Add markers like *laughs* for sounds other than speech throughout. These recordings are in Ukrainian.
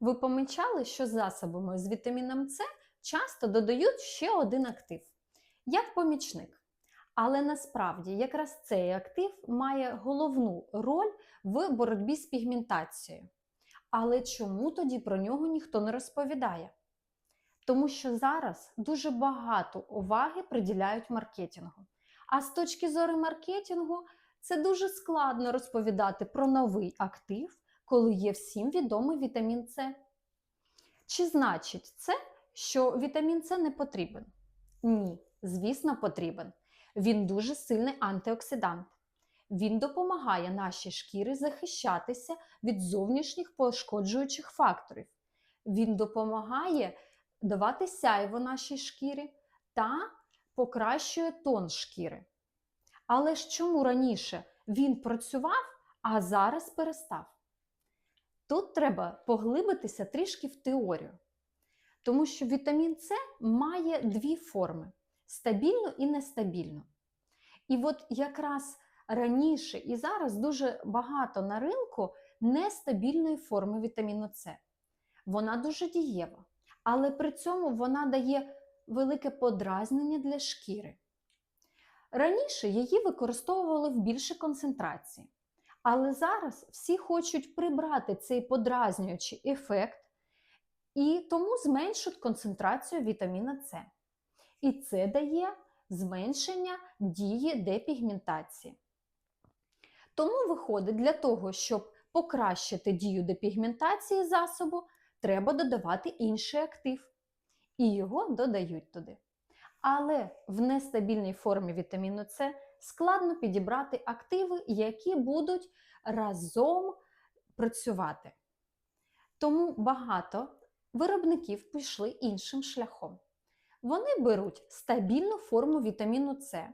Ви помічали, що засобами з вітаміном С часто додають ще один актив як помічник. Але насправді якраз цей актив має головну роль в боротьбі з пігментацією. Але чому тоді про нього ніхто не розповідає? Тому що зараз дуже багато уваги приділяють маркетингу. А з точки зору маркетингу це дуже складно розповідати про новий актив, коли є всім відомий вітамін С. Чи значить це, що вітамін С не потрібен? Ні, звісно, потрібен. Він дуже сильний антиоксидант. Він допомагає нашій шкірі захищатися від зовнішніх пошкоджуючих факторів. Він допомагає давати сяйво нашій шкірі та покращує тон шкіри. Але ж чому раніше він працював, а зараз перестав? Тут треба поглибитися трішки в теорію, тому що вітамін С має дві форми стабільну і нестабільну. І от якраз раніше і зараз дуже багато на ринку нестабільної форми вітаміну С. Вона дуже дієва, але при цьому вона дає велике подразнення для шкіри. Раніше її використовували в більшій концентрації, але зараз всі хочуть прибрати цей подразнюючий ефект і тому зменшують концентрацію вітаміна С. І це дає зменшення дії депігментації. Тому виходить, для того, щоб покращити дію депігментації засобу, треба додавати інший актив. І його додають туди. Але в нестабільній формі вітаміну С складно підібрати активи, які будуть разом працювати. Тому багато виробників пішли іншим шляхом. Вони беруть стабільну форму вітаміну С,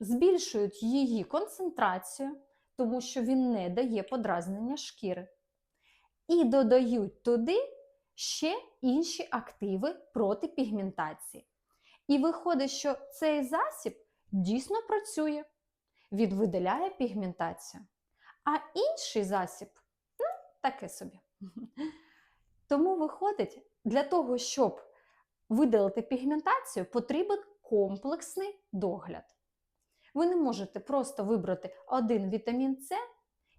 збільшують її концентрацію, тому що він не дає подразнення шкіри, і додають туди ще інші активи проти пігментації. І виходить, що цей засіб дійсно працює, відвидаляє пігментацію. А інший засіб ну, таке собі. *laughs* Тому виходить, для того, щоб видалити пігментацію, потрібен комплексний догляд. Ви не можете просто вибрати один вітамін С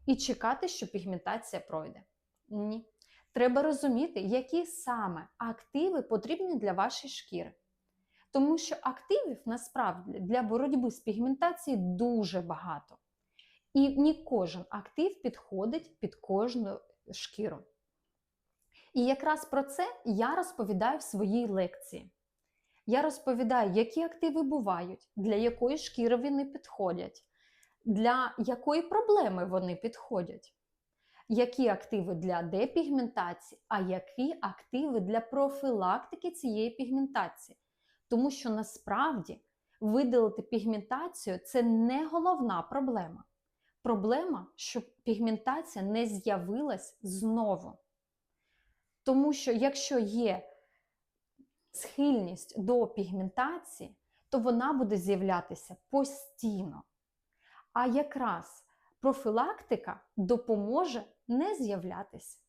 і чекати, що пігментація пройде. Ні. Треба розуміти, які саме активи потрібні для вашої шкіри. Тому що активів насправді для боротьби з пігментацією дуже багато. І не кожен актив підходить під кожну шкіру. І якраз про це я розповідаю в своїй лекції. Я розповідаю, які активи бувають, для якої шкіри вони підходять, для якої проблеми вони підходять, які активи для депігментації, а які активи для профілактики цієї пігментації. Тому що насправді видалити пігментацію це не головна проблема. Проблема, що пігментація не з'явилась знову. Тому що якщо є схильність до пігментації, то вона буде з'являтися постійно. А якраз профілактика допоможе не з'являтися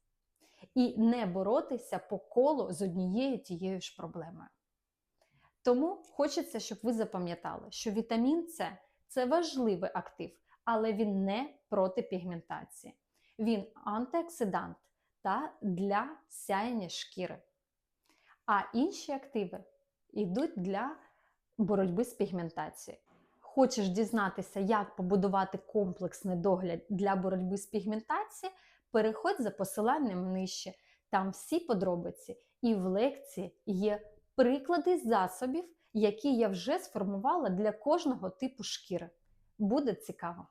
і не боротися по колу з однією тією ж проблемою. Тому хочеться, щоб ви запам'ятали, що вітамін С це важливий актив, але він не проти пігментації. Він антиоксидант та для сяєння шкіри. А інші активи йдуть для боротьби з пігментацією. Хочеш дізнатися, як побудувати комплексний догляд для боротьби з пігментацією, переходь за посиланням нижче. Там всі подробиці і в лекції є приклади засобів, які я вже сформувала для кожного типу шкіри. Буде цікаво!